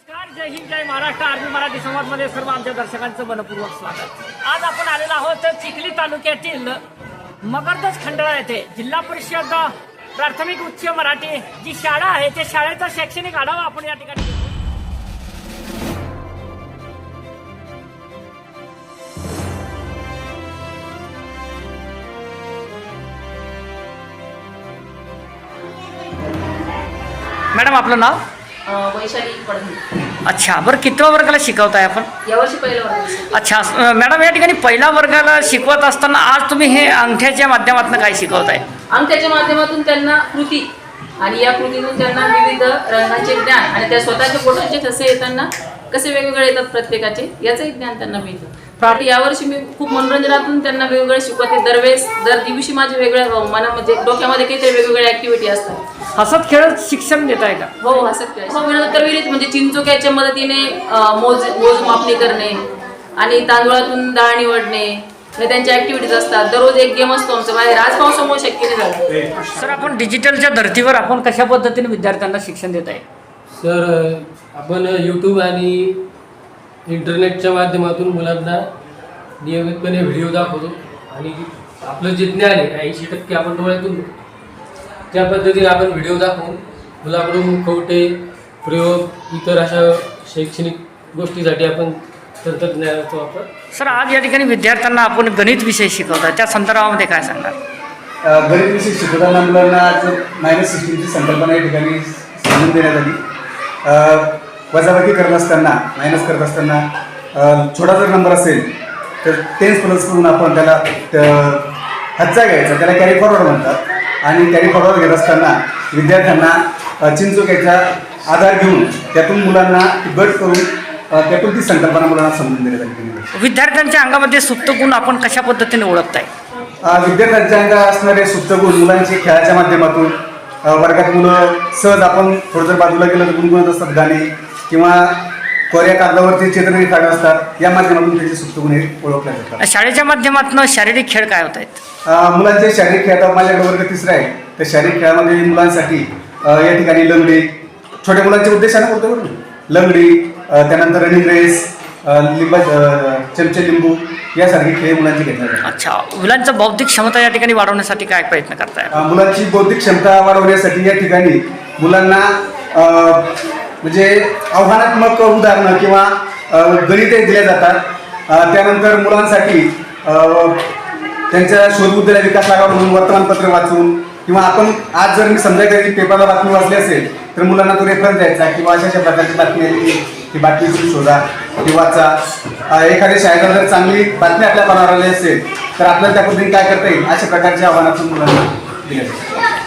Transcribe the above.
नमस्कार जय हिंद जय महाराष्ट्र. आर्मी मराठी संवादमध्ये सर्व आमच्या दर्शकांचं मनपूर्वक स्वागत. आज आपण आलेलो आहोत चिखली तालुक्यातील मगरदस खंडाळा येथे. जिल्हा परिषद प्राथमिक उच्च मराठी जी शाळा आहे त्या शाळेचा शैक्षणिक आढावा आपण या ठिकाणी घेतो. मॅडम आपलं नाव? वैशाली अच्छा बरं कितव्या वर्गाला शिकवताय आपण? यावर्षी पहिलं वर्ग दिसेल. अच्छा अ, मॅडम या ठिकाणी पहिल्या वर्गाला शिकवत असताना आज तुम्ही हे अंगठ्याच्या माध्यमातून काय शिकवताय? अंकाच्या माध्यमातून त्यांना कृती आणि या कृतीतून त्यांना विविध रंगाचे ज्ञान आणि त्या स्वतःच्या फोटोचे ठसे येताना कसे वेगवेगळे येतात प्रत्येकाचे याचंही ज्ञान त्यांना मिळतं. पण यावर्षी मी खूप मनोरंजनातून त्यांना वेगवेगळे शिकवते. दरवेळेस दर दिवशी माझे वेगळ्या अ, मना म्हणजे डोक्यामध्ये काहीतरी वेगवेगळ्या ऍक्टिव्हिटी असतात. हसत खेळत शिक्षण देत आहे का हो हसत खेळ विनोद विहिरीत म्हणजे चिंचोक्याच्या मदतीने अ, मोज मोजमापणी करणे आणि तांदूळातून डाळ निवडणे. हे त्यांच्या ऍक्टिव्हिटीज असतात. दररोज एक गेम असतो आमचं. बाहेर आज पावसामुळे शक्य नाही झालं. सर आपण डिजिटलच्या धर्तीवर आपण कशा पद्धतीने विद्यार्थ्यांना शिक्षण देत आहे? सर आपण यूट्यूब आणि इंटरनेटच्या माध्यमातून मुलांना नियमितपणे व्हिडिओ दाखवतो. आणि आपलं जे ज्ञान आहे ऐंशी टक्के आपण डोळ्यातून बघतो. त्या पद्धतीने आपण व्हिडिओ दाखवून मुलाकडून कवटे प्रयोग इतर अशा शैक्षणिक गोष्टीसाठी आपण तंत्रज्ञानाचा वापर सर आज या ठिकाणी विद्यार्थ्यांना आपण गणित विषय शिकवताय त्या संदर्भामध्ये काय सांगणार अ, गणित विषय शिकवताना मुलांना आज मायनस सिस्टीमची संकल्पना या ठिकाणी समजून देण्यात आली. अ, वजाबाकी करत असताना मायनस करत असताना छोटा जर नंबर असेल तर टेन्स प्लस करून आपण त्याला हच्चा घ्यायचा त्याला कॅरी फॉरवर्ड म्हणतात. आणि कॅरी फॉरवर्ड घेत असताना विद्यार्थ्यांना चिंचोक्याचा आधार घेऊन त्यातून मुलांना गट करून त्यातून ती संकल्पना मुलांना समजून देण्यात आली. विद्यार्थ्यांच्या अंगामध्ये सुप्त गुण आपण कशा पद्धतीने ओळखताय? विद्यार्थ्यांच्या अंगात असणारे सुप्त गुण मुलांचे खेळाच्या माध्यमातून वर्गात मुलं सहज आपण थोडं जर बाजूला गेलं तर गुणगुणत असतात गाणे किंवा कोऱ्या कागदावरती चित्र काढत असतात या माध्यमातून त्याचे सुप्त गुण हे ओळखले जातात. शाळेच्या माध्यमातून शारीरिक खेळ काय होत आहेत? अ, मुलांचे शारीरिक खेळ आता माझ्याकडे वर्ग तिसरा आहे तर शारीरिक खेळामध्ये मुलांसाठी अ, या ठिकाणी लंगडी छोट्या मुलांचे उद्देशाने बोलतो बरं लंगडी अ, त्यानंतर रनिंग रेस लिंबा अ, चमचे लिंबू यासारखे खेळ मुलांचे घेतले जातात. अच्छा मुलांचं बौद्धिक क्षमता या ठिकाणी वाढवण्यासाठी काय प्रयत्न करताय? अ, मुलांची बौद्धिक क्षमता वाढवण्यासाठी या ठिकाणी मुलांना अ, म्हणजे आव्हानात्मक उदाहरणं किंवा गणिते दिल्या जातात. त्यानंतर मुलांसाठी त्यांच्या शोधबुद्धीला विकास लागावा म्हणून वर्तमानपत्र वाचून किंवा आपण आज जर मी समजा कधी पेपरला बातमी वाचली असेल तर मुलांना तो रेफरन्स द्यायचा किंवा अशा अशा प्रकारची बातमी आली ती बातमी तुम्ही शोधा ती वाचा. एखाद्या शाळेला जर चांगली बातमी आपल्या पणावर आली असेल तर आपल्याला त्या पद्धतीने काय करता येईल? अशा प्रकारच्या आव्हानातून मुलांना दिल्या जातात.